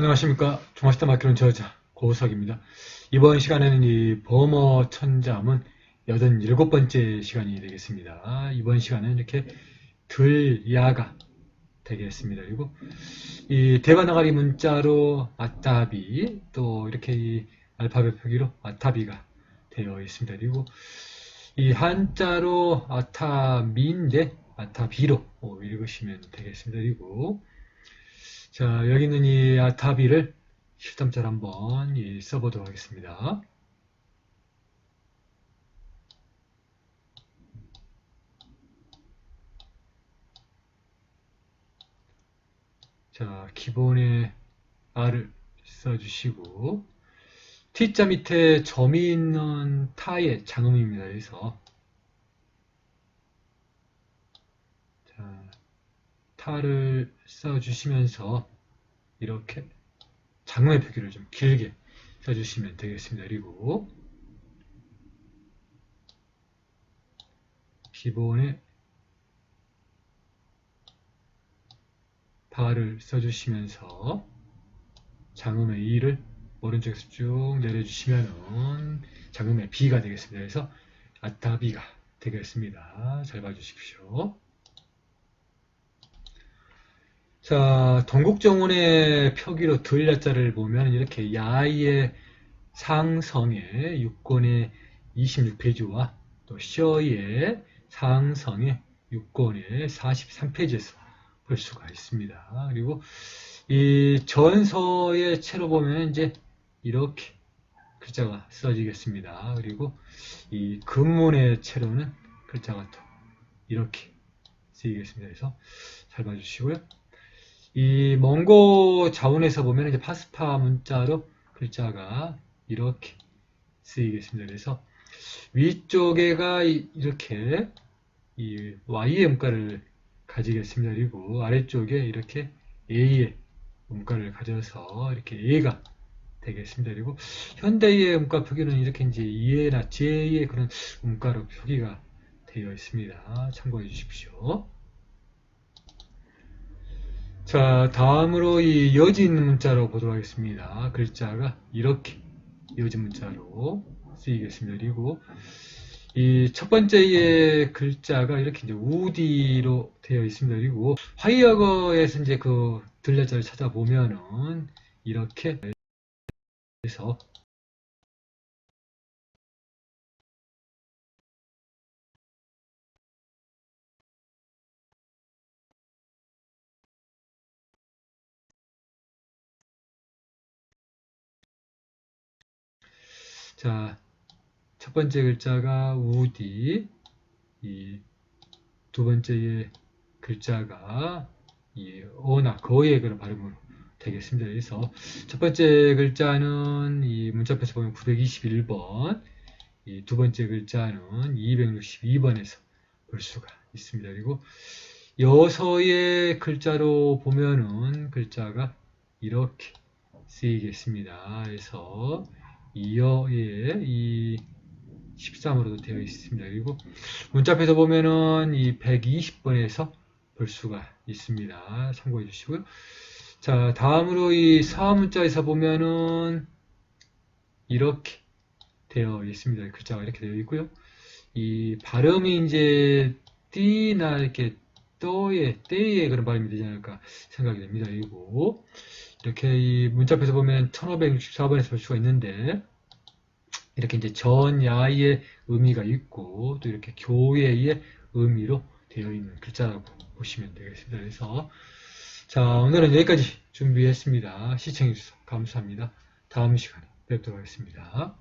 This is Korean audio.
안녕하십니까. 종합시대 마키론 저자 고석입니다. 이번 시간에는 이 범어 천자문 87번째 시간이 되겠습니다. 이번 시간은 이렇게 들야가 되겠습니다. 그리고 이 대바나가리 문자로 아따비 또 이렇게 이 알파벳 표기로 아타비가 되어 있습니다. 그리고 이 한자로 아타미인데 아타비로 읽으시면 되겠습니다. 그리고 자, 여기 있는 이 아타비를 실담자로 한번 이 써보도록 하겠습니다. 자, 기본에 R을 써주시고 T자 밑에 점이 있는 타의 장음입니다. 그래서 자, 타를 써주시면서 이렇게 장음의 표기를 좀 길게 써주시면 되겠습니다. 그리고 기본에 바를 써주시면서 장음의 이를 오른쪽에서 쭉 내려주시면은 장음의 비가 되겠습니다. 그래서 아타비가 되겠습니다. 잘 봐주십시오. 자, 동국정원의 표기로 들야자를 보면 이렇게 야의 상성의 6권의 26페이지와 또 셔의 상성의 6권의 43페이지에서 볼 수가 있습니다. 그리고 이 전서의 채로 보면 이제 이렇게 글자가 써지겠습니다. 그리고 이 근문의 채로는 글자가 또 이렇게 쓰이겠습니다. 그래서 잘 봐주시고요. 이 몽고 자원에서 보면 이제 파스파 문자로 글자가 이렇게 쓰이겠습니다. 그래서 위쪽에가 이렇게 이 Y의 음가를 가지겠습니다. 그리고 아래쪽에 이렇게 A의 음가를 가져서 이렇게 A가 되겠습니다. 그리고 현대의 음가 표기는 이렇게 이제 E나 J의 그런 음가로 표기가 되어 있습니다. 참고해 주십시오. 자, 다음으로 이 있는 문자로 보도록 하겠습니다. 글자가 이렇게 여지 문자로 쓰이겠습니다. 그리고 이 첫 번째의 글자가 이렇게 이제 우디로 되어 있습니다. 그리고 화이어거에서 이제 그 들려자를 찾아보면은 이렇게 해서 자, 첫 번째 글자가 우디, 이 두 번째의 글자가 이 어나 거의 그런 발음으로 되겠습니다. 그래서 첫 번째 글자는 이 문자표에서 보면 921번, 이 두 번째 글자는 262번에서 볼 수가 있습니다. 그리고 여서의 글자로 보면은 글자가 이렇게 쓰이겠습니다. 그래서 이어의 이 13으로도 되어 있습니다. 그리고 문자표에서 보면은 이 120번에서 볼 수가 있습니다. 참고해 주시고요. 자, 다음으로 이 사문자에서 보면은 이렇게 되어 있습니다. 글자가 이렇게 되어 있고요. 이 발음이 이제 띠나 이렇게 또의 때의 그런 발음이 되지 않을까 생각이 됩니다. 그리고 이렇게 이 문자표에서 보면 1564번에서 볼 수가 있는데 이렇게 이제 전야의 의미가 있고 또 이렇게 교회의 의미로 되어 있는 글자라고 보시면 되겠습니다. 그래서 자 오늘은 여기까지 준비했습니다. 시청해주셔서 감사합니다. 다음 시간에 뵙도록 하겠습니다.